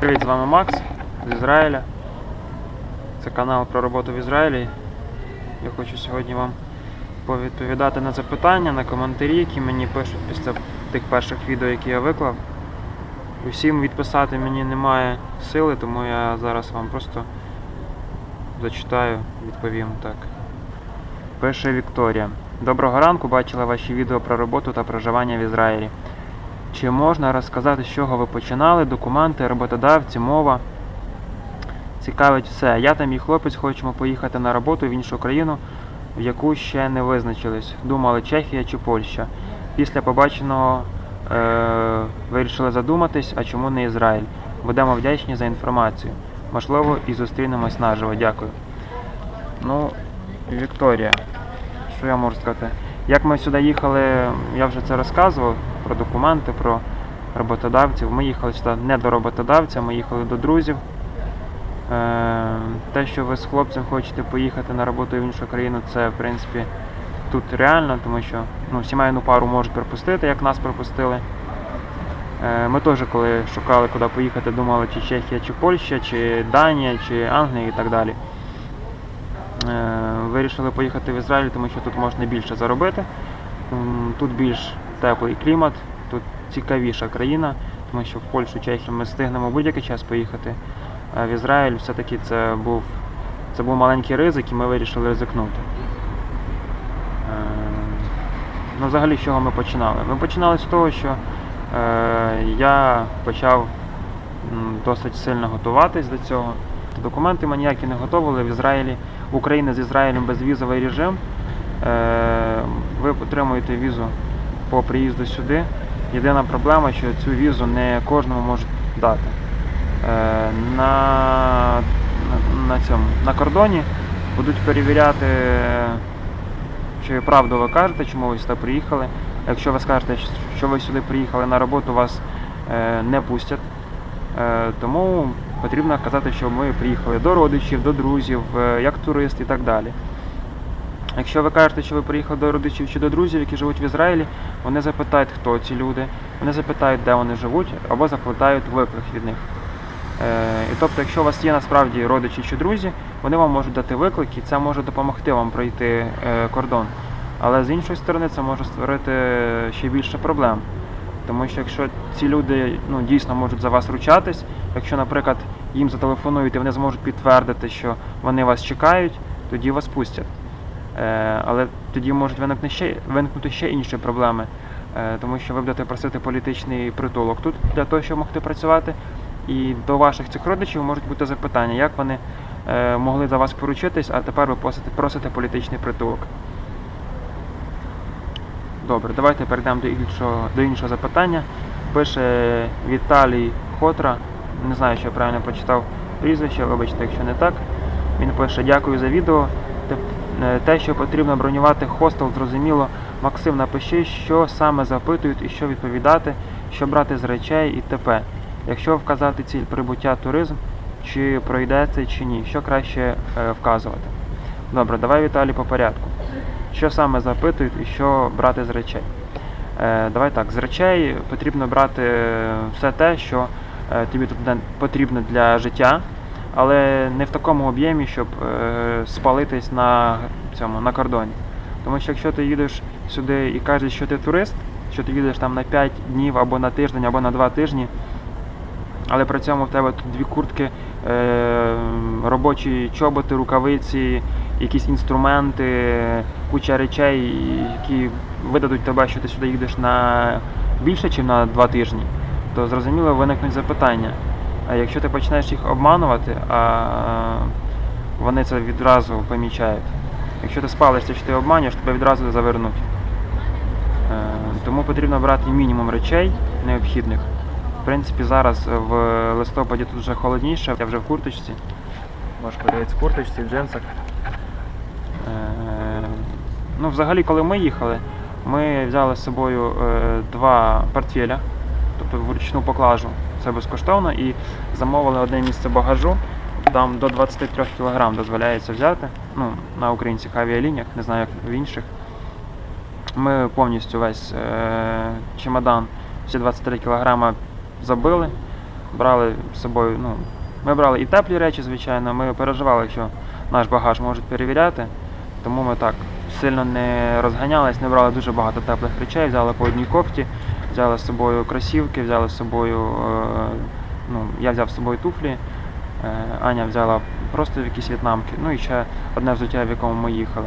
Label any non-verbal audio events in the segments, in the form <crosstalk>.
Привіт, з вами Макс з Ізраїля. Це канал про роботу в Ізраїлі. Я хочу сьогодні вам повідповідати на запитання, на коментарі, які мені пишуть після тих перших відео, які я виклав. Усім відписати мені немає сили, тому я зараз вам просто зачитаю, відповім так. Пише Вікторія. Доброго ранку, бачила ваші відео про роботу та проживання в Ізраїлі. Чи можна розказати, з чого ви починали, документи, роботодавці, мова? Цікавить все. Я та мій хлопець хочемо поїхати на роботу в іншу країну, в яку ще не визначились. Думали Чехія чи Польща. Після побаченого е- вирішили задуматись, а чому не Ізраїль? Будемо вдячні за інформацію. Можливо, і зустрінемось наживо. Дякую. Ну, Вікторія, що я можу сказати? Як ми сюди їхали, я вже це розказував про документи, про роботодавців. Ми їхали сюди не до роботодавця, ми їхали до друзів. Е, Те, що ви з хлопцем хочете поїхати на роботу в іншу країну, це в принципі тут реально, тому що ну, сімейну пару можуть пропустити, як нас пропустили. Е, Ми теж, коли шукали, куди поїхати, думали, чи Чехія, чи Польща, чи Данія, чи Англія і так далі. Е, Вирішили поїхати в Ізраїль, тому що тут можна більше заробити. Тут більш теплий клімат, тут цікавіша країна, тому що в Польщу, Чехію ми встигнемо будь-який час поїхати. А в Ізраїль все-таки це був, це був маленький ризик і ми вирішили ризикнути. Е, Ну, взагалі, з чого ми починали? Ми починали з того, що е, я почав досить сильно готуватись до цього. Документи ми ніякі не готували. В Ізраїлі в Україні з Ізраїлем безвізовий режим. Е, ви отримуєте візу по приїзду сюди. Єдина проблема, що цю візу не кожному можуть дати. Е, на, на, цьому на кордоні будуть перевіряти, чи правду ви кажете, чому ви сюди приїхали. Якщо ви скажете, що ви сюди приїхали на роботу, вас е, не пустять. Е, тому потрібно казати, що ми приїхали до родичів, до друзів, як турист і так далі. Якщо ви кажете, що ви приїхали до родичів чи до друзів, які живуть в Ізраїлі, вони запитають, хто ці люди, вони запитають, де вони живуть, або запитають виклик від них. Е, і тобто, якщо у вас є насправді родичі чи друзі, вони вам можуть дати виклик, і це може допомогти вам пройти е, кордон. Але з іншої сторони, це може створити ще більше проблем. Тому що якщо ці люди ну, дійсно можуть за вас ручатись, якщо, наприклад, їм зателефонують і вони зможуть підтвердити, що вони вас чекають, тоді вас пустять. Е, але тоді можуть виникнути ще, виникнути ще інші проблеми, е, тому що ви будете просити політичний притулок тут для того, щоб могти працювати. І до ваших цих родичів можуть бути запитання, як вони е, могли за вас поручитись, а тепер ви просите, просите політичний притулок. Добре, давайте перейдемо до іншого, до іншого запитання. Пише Віталій Хотра. Не знаю, чи я правильно прочитав прізвище, вибачте, якщо не так. Він пише: Дякую за відео. Те- е, що потрібно бронювати хостел, зрозуміло. Максим, напиши, що саме запитують і що відповідати, що брати з речей і т.п. Якщо вказати ціль прибуття туризм, чи пройде це чи ні, що краще е, вказувати. Добре, давай Віталій по порядку. Що саме запитують і що брати з речей? Е, давай так, з речей потрібно брати все те, що тобі тут потрібно для життя, але не в такому об'ємі, щоб е, спалитись на цьому на кордоні. Тому що якщо ти їдеш сюди і кажеш, що ти турист, що ти їдеш там на 5 днів або на тиждень, або на 2 тижні, але при цьому в тебе тут дві куртки, е, робочі чоботи, рукавиці, якісь інструменти, куча речей, які видадуть тебе, що ти сюди їдеш на більше, ніж на два тижні, то зрозуміло виникнуть запитання. А якщо ти почнеш їх обманувати, а вони це відразу помічають. Якщо ти спалишся, що ти обманюєш, тебе відразу завернуть. Е, Тому потрібно брати мінімум речей необхідних. В принципі, зараз в листопаді тут вже холодніше, я вже в курточці. Можеш подивитися в курточці, в джинсах. Е, Ну, взагалі, коли ми їхали, ми взяли з собою е, два портфеля, тобто вручну поклажу, це безкоштовно, і замовили одне місце багажу. Там до 23 кг дозволяється взяти. Ну, на українських авіалініях, не знаю, як в інших. Ми повністю весь е, чемодан, всі 23 кг забили. брали з собою, ну, ми брали і теплі речі, звичайно, ми переживали, якщо наш багаж можуть перевіряти, тому ми так сильно не розганялись, не брали дуже багато теплих речей, взяли по одній кофті, взяли з собою кросівки, взяли з собою, е, ну, я взяв з собою туфлі, е, Аня взяла просто якісь в'єтнамки, ну і ще одне взуття, в якому ми їхали.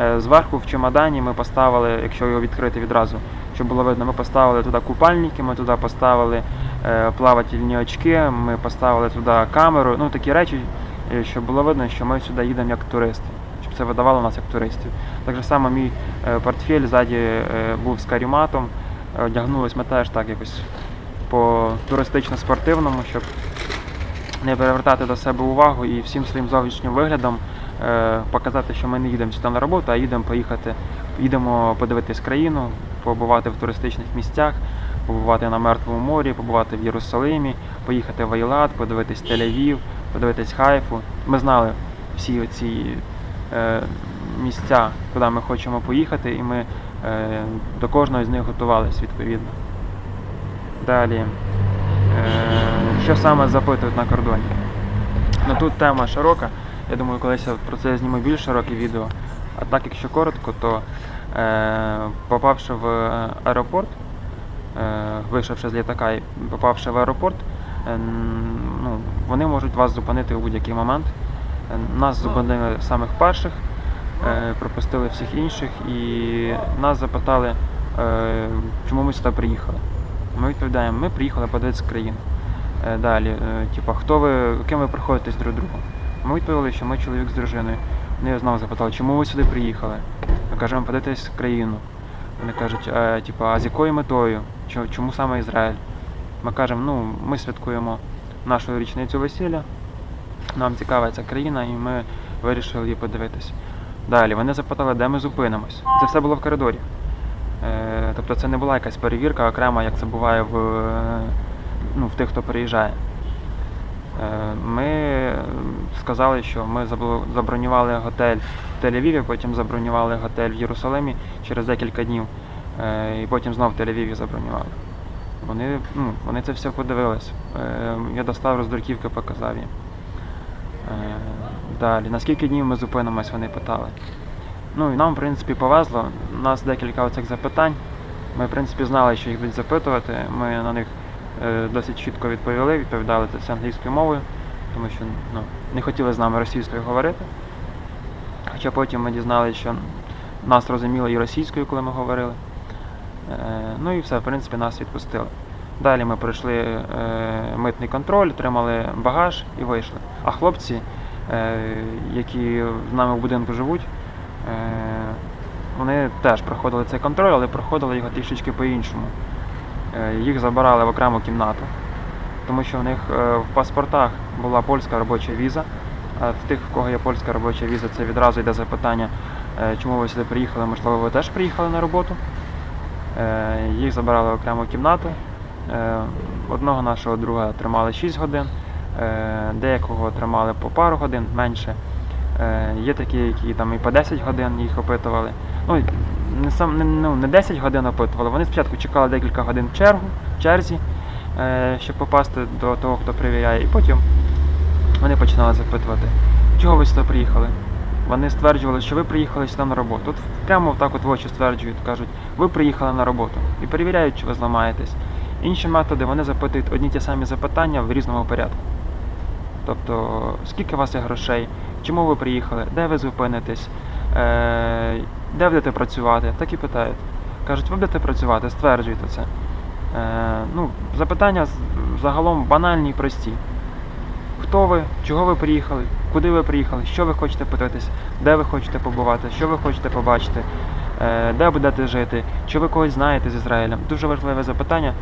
Е, Зверху в чемодані ми поставили, якщо його відкрити відразу, щоб було видно, ми поставили туди купальники, ми туди поставили плавательні очки, ми поставили туди камеру, ну такі речі, щоб було видно, що ми сюди їдемо як туристи, щоб це видавало нас як туристів. Так само мій портфель ззаді був з каріматом, одягнулись ми теж так якось по туристично-спортивному, щоб не перевертати до себе увагу і всім своїм зовнішнім виглядом е, показати, що ми не їдемо сюди на роботу, а їдемо поїхати, їдемо подивитись країну, побувати в туристичних місцях, побувати на Мертвому морі, побувати в Єрусалимі, поїхати в Айлат, подивитись Тель-Авів, подивитись Хайфу. Ми знали всі ці е, місця, куди ми хочемо поїхати, і ми до кожного з них готувалися відповідно. Далі. Е, що саме запитують на кордоні? Ну тут тема широка. Я думаю, колись я про це я зніму більш широке відео. А так, якщо коротко, то е, попавши в аеропорт, е, вийшовши з літака і попавши в аеропорт, е, ну, вони можуть вас зупинити у будь-який момент. Е, Нас зупинили самих перших, е, пропустили всіх інших і нас запитали, е, чому ми сюди приїхали. Ми відповідаємо, ми приїхали подивитися країну. Е, Далі, е, типа, хто ви, ким ви приходите з друг другом? Ми відповіли, що ми чоловік з дружиною. Вони знову запитали, чому ви сюди приїхали? Ми кажемо, подивитись країну. Вони кажуть, а, типа, а з якою метою? Чому саме Ізраїль? Ми кажемо, ну, ми святкуємо нашу річницю весілля. Нам цікава ця країна, і ми вирішили її подивитись. Далі вони запитали, де ми зупинимось. Це все було в коридорі. Е, Тобто це не була якась перевірка окрема, як це буває в, ну, в тих, хто приїжджає. Е, Ми сказали, що ми забронювали готель в Тель-Авіві, потім забронювали готель в Єрусалимі через декілька днів, е, і потім знов в Тель-Авіві забронювали. Вони, ну, вони це все подивились. Я достав роздруківки, показав їм. Далі, на скільки днів ми зупинимось, вони питали. Ну і нам, в принципі, повезло. У нас декілька оцих запитань. Ми, в принципі, знали, що їх будуть запитувати. Ми на них е, досить чітко відповіли, відповідали це англійською мовою, тому що ну, не хотіли з нами російською говорити. Хоча потім ми дізналися, що нас розуміли і російською, коли ми говорили. Е, ну і все, в принципі, нас відпустили. Далі ми пройшли е, митний контроль, отримали багаж і вийшли. А хлопці, які з нами в будинку живуть, е, вони теж проходили цей контроль, але проходили його трішечки по-іншому. Е, їх забирали в окрему кімнату, тому що в них е, в паспортах була польська робоча віза. А в тих, в кого є польська робоча віза, це відразу йде запитання, е, чому ви сюди приїхали, можливо, ви теж приїхали на роботу. Е, Їх забирали в окрему кімнату. Е, Одного нашого друга тримали 6 годин, е, деякого тримали по пару годин менше. Е, Є такі, які там і по 10 годин їх опитували. Ну, не, сам, не, ну, не 10 годин опитували, вони спочатку чекали декілька годин в чергу, в черзі, е, щоб попасти до того, хто перевіряє, і потім вони починали запитувати, чого ви сюди приїхали. Вони стверджували, що ви приїхали сюди на роботу. От прямо так от в очі стверджують, кажуть, ви приїхали на роботу і перевіряють, чи ви зламаєтесь. Інші методи вони запитують одні ті самі запитання в різному порядку. Тобто, скільки у вас є грошей, чому ви приїхали, де ви зупинитесь, е, де будете працювати, так і питають. Кажуть, ви будете працювати, стверджуйте це. Е, ну, запитання загалом банальні і прості. Хто ви, чого ви приїхали, куди ви приїхали, що ви хочете подивитися, де ви хочете побувати, що ви хочете побачити, е, де будете жити, чи ви когось знаєте з Ізраїлем. Дуже важливе запитання,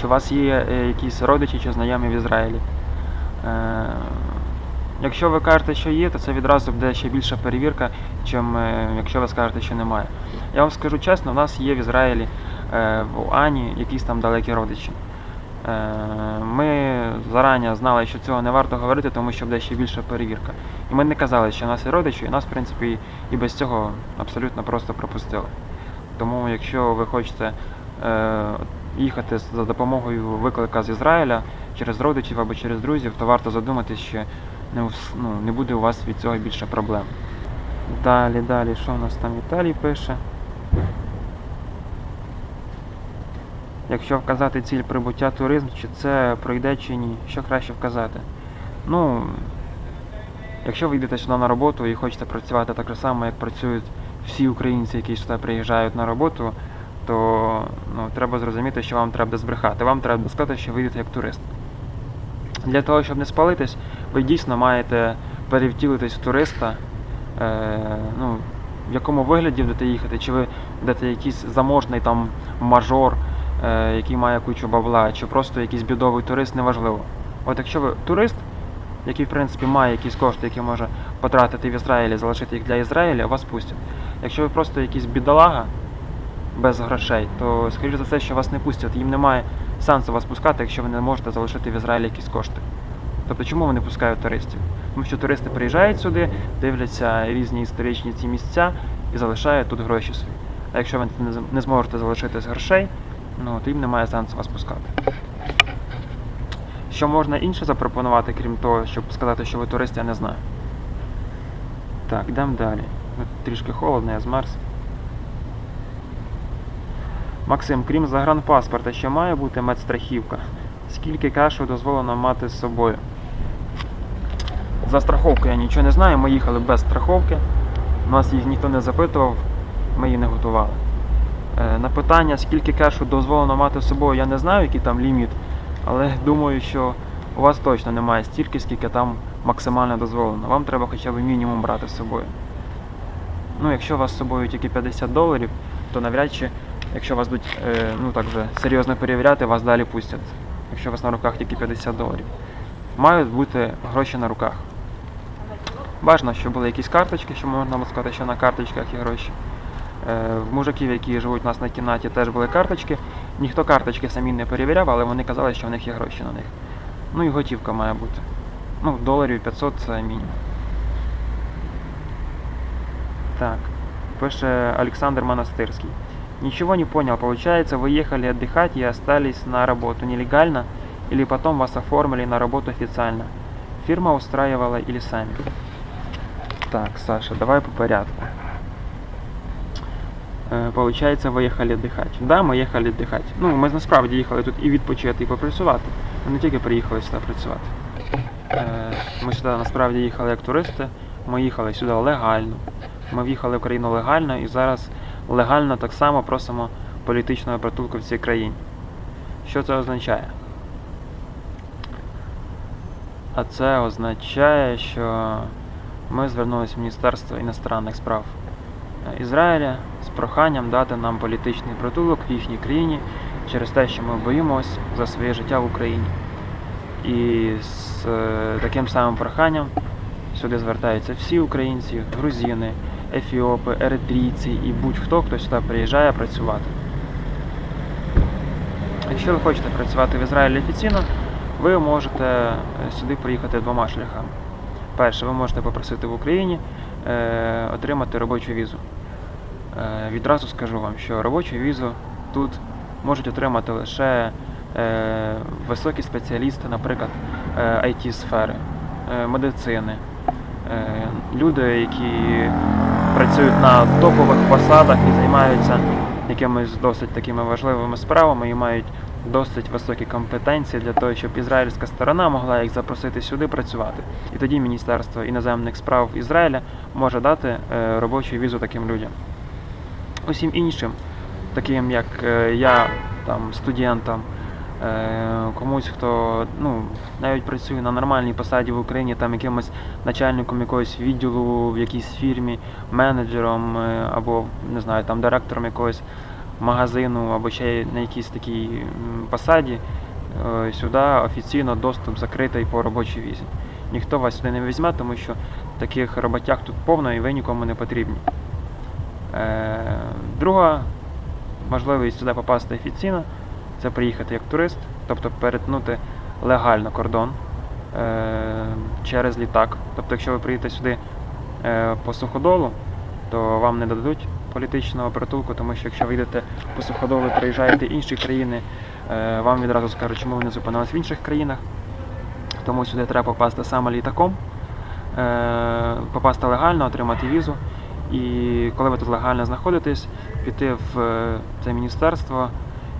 чи у вас є якісь родичі чи знайомі в Ізраїлі. Е, Якщо ви кажете, що є, то це відразу буде ще більша перевірка, чим е, якщо ви скажете, що немає. Я вам скажу чесно, в нас є в Ізраїлі, е, в Ані якісь там далекі родичі. Ми зарані знали, що цього не варто говорити, тому що буде ще більша перевірка. І ми не казали, що в нас є родичі, і нас, в принципі, і без цього абсолютно просто пропустили. Тому, якщо ви хочете їхати за допомогою виклика з Ізраїля через родичів або через друзів, то варто задуматись, що не, ну, не буде у вас від цього більше проблем. Далі, далі, що у нас там Віталій пише? Якщо вказати ціль прибуття туризм, чи це пройде чи ні, що краще вказати? Ну, якщо ви йдете сюди на роботу і хочете працювати так само, як працюють всі українці, які сюди приїжджають на роботу, то ну, треба зрозуміти, що вам треба збрехати. Вам треба сказати, що ви йдете як турист. Для того, щоб не спалитись, ви дійсно маєте перевтілитись в туриста, е, ну, в якому вигляді будете їхати, чи ви будете якийсь заможний там мажор, е, який має кучу бабла, чи просто якийсь бідовий турист, неважливо. От якщо ви турист, який в принципі має якісь кошти, які може потратити в Ізраїлі, залишити їх для Ізраїля, вас пустять. Якщо ви просто якийсь бідолага без грошей, то скоріш за все, що вас не пустять. Їм немає сенсу вас пускати, якщо ви не можете залишити в Ізраїлі якісь кошти. Тобто чому вони пускають туристів? Тому що туристи приїжджають сюди, дивляться різні історичні ці місця і залишають тут гроші свої. А якщо ви не зможете залишити з грошей, ну то їм немає сенсу вас пускати. Що можна інше запропонувати, крім того, щоб сказати, що ви турист, я не знаю. Так, йдемо далі. Трішки холодно, я змерз. Максим, крім загранпаспорта, ще має бути медстрахівка. Скільки кешу дозволено мати з собою? За страховку я нічого не знаю, ми їхали без страховки. Нас їх ніхто не запитував, ми її не готували. Е, На питання, скільки кешу дозволено мати з собою, я не знаю, який там ліміт, але думаю, що у вас точно немає стільки, скільки там максимально дозволено. Вам треба хоча б мінімум брати з собою. Ну, якщо у вас з собою тільки 50 доларів, то навряд чи, якщо вас будуть е, ну, так вже серйозно перевіряти, вас далі пустять. Якщо у вас на руках тільки 50 доларів. Мають бути гроші на руках. Бажано, щоб були якісь карточки, що можна було сказати, що на карточках є гроші. Е, В мужиків, які живуть у нас на кімнаті, теж були карточки. Ніхто карточки самі не перевіряв, але вони казали, що в них є гроші на них. Ну і готівка має бути. Ну, доларів 500 це мінімум. Так, пише Александр Монастырский. Ничего не понял, получается, вы ехали отдыхать и остались на работу нелегально, или потом вас оформили на работу официально? Фирма устраивала или сами? Так, Саша, давай по порядку. Е, Получається, ви їхали віддихати. Да, ми їхали віддихати. Ну, ми насправді їхали тут і відпочити, і попрацювати. Ми не тільки приїхали сюди працювати. Ми сюди насправді їхали як туристи, ми їхали сюди легально. Ми в'їхали в країну легально і зараз легально так само просимо політичного притулку в цій країні. Що це означає? А це означає, що ми звернулися в Міністерство іностранних справ Ізраїля з проханням дати нам політичний притулок в їхній країні через те, що ми боїмось за своє життя в Україні. І з е, таким самим проханням сюди звертаються всі українці, грузини, ефіопи, еритрійці і будь-хто, хто сюди приїжджає працювати. Якщо ви хочете працювати в Ізраїлі офіційно, ви можете е, сюди приїхати двома шляхами. Перше, ви можете попросити в Україні е, отримати робочу візу. Е, відразу скажу вам, що робочу візу тут можуть отримати лише е, високі спеціалісти, наприклад, е, IT-сфери, е, медицини, люди, які працюють на топових посадах і займаються якимись досить такими важливими справами і мають досить високі компетенції для того, щоб ізраїльська сторона могла їх запросити сюди працювати. І тоді Міністерство іноземних справ Ізраїля може дати е, робочу візу таким людям. Усім іншим, таким як е, я, там, студентам, е, комусь, хто ну, навіть працює на нормальній посаді в Україні, там якимось начальником якогось відділу в якійсь фірмі, менеджером е, або не знаю, там директором якогось магазину або ще на якійсь такій посаді, е, сюди офіційно доступ закритий по робочій візі. Ніхто вас сюди не візьме, тому що таких роботяг тут повно і ви нікому не потрібні. Е, Друга можливість сюди попасти офіційно це приїхати як турист, тобто перетнути легально кордон е, через літак. Тобто, якщо ви приїдете сюди е, по суходолу, то вам не дадуть політичного притулку, тому що якщо ви йдете по суходолу, приїжджаєте інші країни, е, вам відразу скажуть, чому ви не зупинились в інших країнах. Тому сюди треба попасти саме літаком, е, попасти легально, отримати візу. І коли ви тут легально знаходитесь, піти в е, це міністерство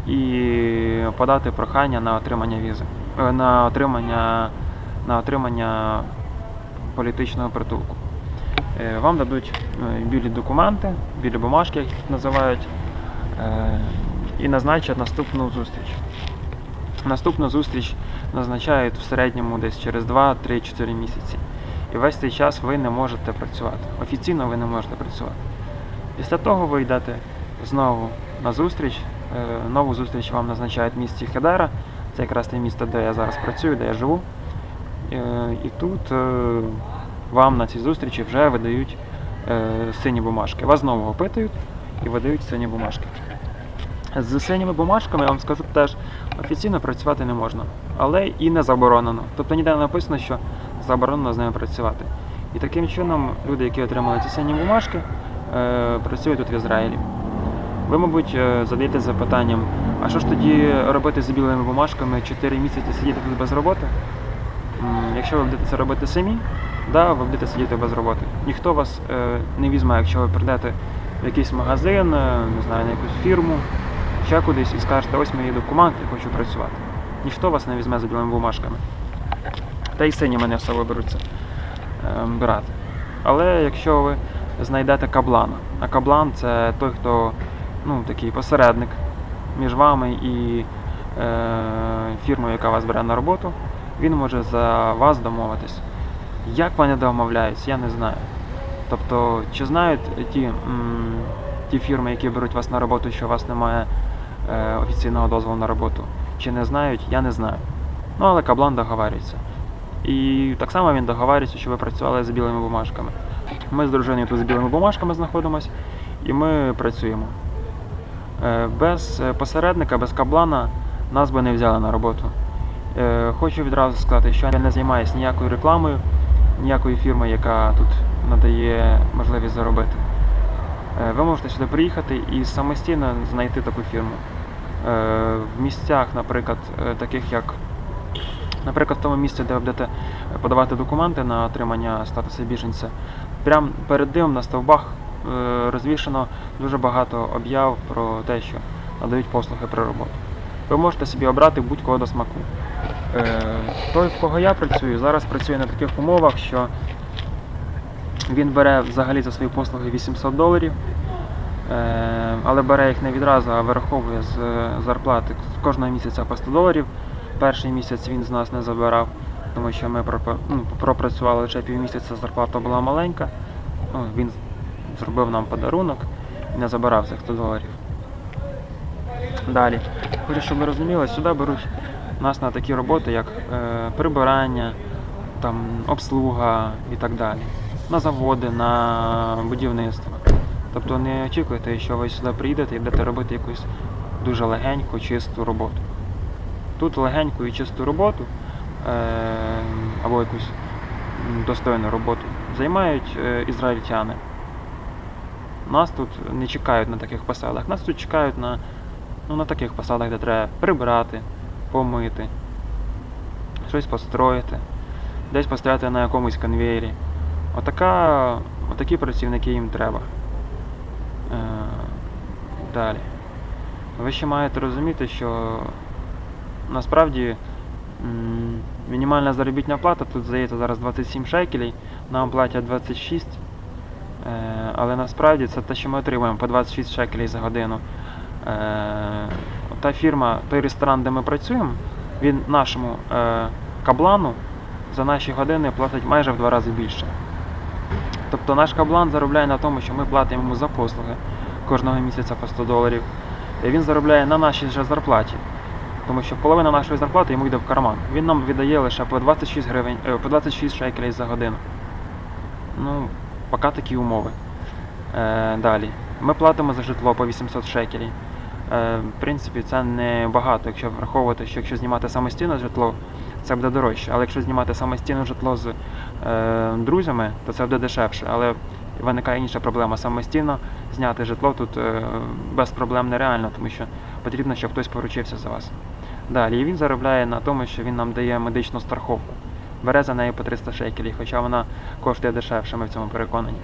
і подати прохання на отримання візи, е, на отримання, на отримання політичного притулку. Е, Вам дадуть е, білі документи, білі бумажки, як їх називають, і назначать наступну зустріч. Наступну зустріч назначають в середньому десь через 2-3-4 місяці. І весь цей час ви не можете працювати. Офіційно ви не можете працювати. Після того ви йдете знову на зустріч. Е, Нову зустріч вам назначають в місті Хедера. Це якраз те місто, де я зараз працюю, де я живу. Е, І тут е, вам на цій зустрічі вже видають сині бумажки. Вас знову опитують і видають сині бумажки. З синіми бумажками я вам скажу теж офіційно працювати не можна, але і не заборонено. Тобто ніде не написано, що заборонено з ними працювати. І таким чином люди, які отримали ці сині бумажки, працюють тут в Ізраїлі. Ви, мабуть, е, задаєте запитанням, а що ж тоді робити з білими бумажками 4 місяці сидіти тут без роботи? Якщо ви будете це робити самі, да, ви будете сидіти без роботи. Ніхто вас е, не візьме, якщо ви прийдете в якийсь магазин, е, не знаю, на якусь фірму, ще кудись і скажете, ось мої документи, хочу працювати. Ніхто вас не візьме за білими бумажками. Та й сині мене все виберуться е, брати. Але якщо ви знайдете каблана, а каблан це той, хто ну, такий посередник між вами і е, фірмою, яка вас бере на роботу, він може за вас домовитись. Як вони домовляються, я не знаю. Тобто, чи знають ті, м, ті фірми, які беруть вас на роботу, що у вас немає е, офіційного дозволу на роботу, чи не знають, я не знаю. Ну, але каблан договарюється. І так само він договарюється, що ви працювали з білими бумажками. Ми з дружиною тут з білими бумажками знаходимося і ми працюємо. Е, Без е, посередника, без каблана нас би не взяли на роботу. Е, Хочу відразу сказати, що я не займаюся ніякою рекламою, ніякої фірми, яка тут надає можливість заробити. Ви можете сюди приїхати і самостійно знайти таку фірму. В місцях, наприклад, таких як, наприклад, в тому місці, де ви будете подавати документи на отримання статусу біженця, прямо перед ним на стовбах розвішено дуже багато об'яв про те, що надають послуги при роботі. Ви можете собі обрати будь-кого до смаку. Е, Той, в кого я працюю, зараз працює на таких умовах, що він бере взагалі за свої послуги 800 доларів, е, але бере їх не відразу, а вираховує з е, зарплати кожного місяця по 100 доларів. Перший місяць він з нас не забирав, тому що ми ну, пропрацювали лише півмісяця, зарплата була маленька. Ну, він зробив нам подарунок і не забирав цих 100 доларів. Далі. Хочу, щоб ви розуміли, сюди беруть нас на такі роботи, як е, прибирання, там, обслуга і так далі. На заводи, на будівництво. Тобто не очікуйте, що ви сюди приїдете і будете робити якусь дуже легеньку, чисту роботу. Тут легеньку і чисту роботу е, або якусь достойну роботу займають е, ізраїльтяни. Нас тут не чекають на таких посадах. Нас тут чекають на, ну, на таких посадах, де треба прибрати, помити, щось построїти, десь постояти на якомусь конвейері. Отака, отакі працівники їм треба. Е, далі. Ви ще маєте розуміти, що насправді мінімальна заробітна плата тут здається зараз 27 шекелей, нам платять 26. Е, але насправді це те, що ми отримуємо по 26 шекелей за годину. Е, та фірма, той ресторан, де ми працюємо, він нашому е, каблану за наші години платить майже в два рази більше. Тобто наш каблан заробляє на тому, що ми платимо йому за послуги кожного місяця по 100 доларів. І він заробляє на нашій же зарплаті. Тому що половина нашої зарплати йому йде в карман. Він нам віддає лише по 26 гривень, по 26 шекелей за годину. Ну, поки такі умови. Е, далі. Ми платимо за житло по 800 шекелей. Е, в принципі, це не багато, якщо враховувати, що якщо знімати самостійно житло, це буде дорожче. Але якщо знімати самостійно житло з е, друзями, то це буде дешевше. Але виникає інша проблема. Самостійно зняти житло тут е, без проблем нереально, тому що потрібно, щоб хтось поручився за вас. Далі і він заробляє на тому, що він нам дає медичну страховку. Бере за неї по 300 шекелів, хоча вона коштує дешевше, ми в цьому переконані.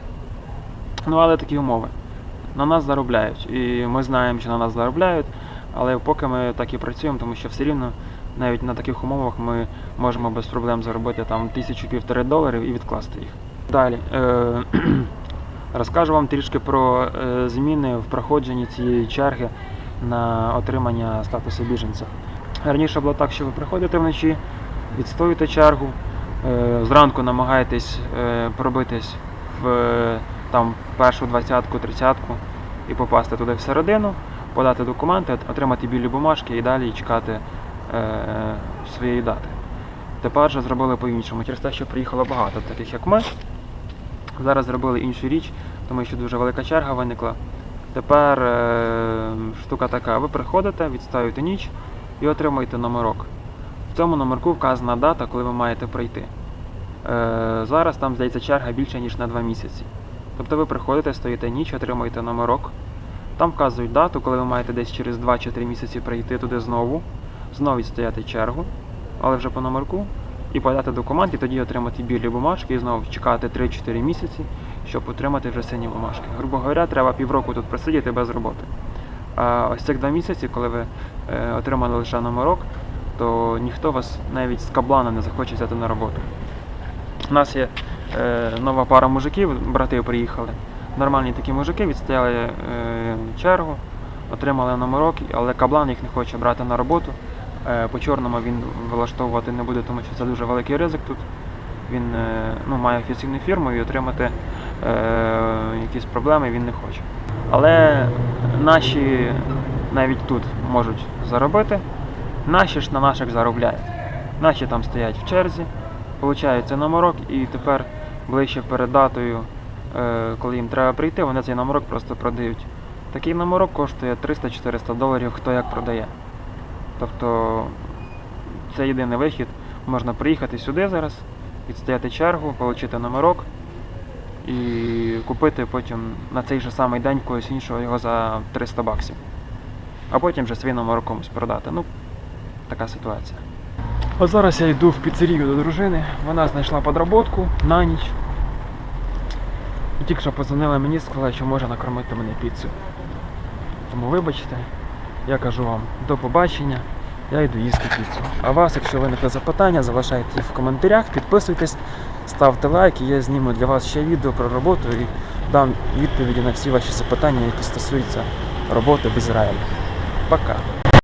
Ну, але такі умови. На нас заробляють. І ми знаємо, що на нас заробляють, але поки ми так і працюємо, тому що все рівно навіть на таких умовах ми можемо без проблем заробити там тисячу півтори доларів і відкласти їх. Далі. Е- <clears throat> розкажу вам трішки про е, зміни в проходженні цієї черги на отримання статусу біженця. Раніше було так, що ви приходите вночі, відстоюєте чергу, е, зранку намагаєтесь е, пробитись в е, там, першу двадцятку, тридцятку і попасти туди всередину, подати документи, отримати білі бумажки і далі чекати своєї дати. Тепер же зробили по-іншому. Через те, що приїхало багато таких, як ми. Зараз зробили іншу річ, тому що дуже велика черга виникла. Тепер штука така: ви приходите, відстоюєте ніч і отримуєте номерок. В цьому номерку вказана дата, коли ви маєте прийти. Е, зараз там здається черга більше, ніж на 2 місяці. Тобто ви приходите, стоїте ніч, отримуєте номерок. Там вказують дату, коли ви маєте десь через 2 чи 3 місяці прийти туди знову, знову відстояти чергу, але вже по номерку, і подати документ, і тоді отримати білі бумажки, і знову чекати 3-4 місяці, щоб отримати вже сині бумажки. Грубо говоря, треба півроку тут просидіти без роботи. А ось цих два місяці, коли ви е, отримали лише номерок, то ніхто вас навіть з каблана не захоче взяти на роботу. У нас є е, нова пара мужиків, брати приїхали. Нормальні такі мужики, відстояли е, чергу, отримали номерок, але каблан їх не хоче брати на роботу. Е, по чорному він влаштовувати не буде, тому що це дуже великий ризик тут. Він е, ну, має офіційну фірму і отримати е, якісь проблеми він не хоче. Але наші навіть тут можуть заробити, наші ж на наших заробляють. Наші там стоять в черзі, получають цей номерок і тепер ближче перед датою, е, коли їм треба прийти, вони цей номерок просто продають. Такий номерок коштує 300-400 доларів, хто як продає. Тобто це єдиний вихід. Можна приїхати сюди зараз, відстояти чергу, отримати номерок і купити потім на цей же самий день когось іншого його за 300 баксів. А потім вже свій номерок комусь продати. Ну, така ситуація. От зараз я йду в піцерію до дружини. Вона знайшла подроботку на ніч. І тільки що позвонила мені, сказала, що може накормити мене піцею. Тому вибачте, я кажу вам до побачення. Я йду їсти піцу. А вас, якщо виникли запитання, залишайте їх в коментарях, підписуйтесь, ставте лайки, я зніму для вас ще відео про роботу і дам відповіді на всі ваші запитання, які стосуються роботи в Ізраїлі. Пока!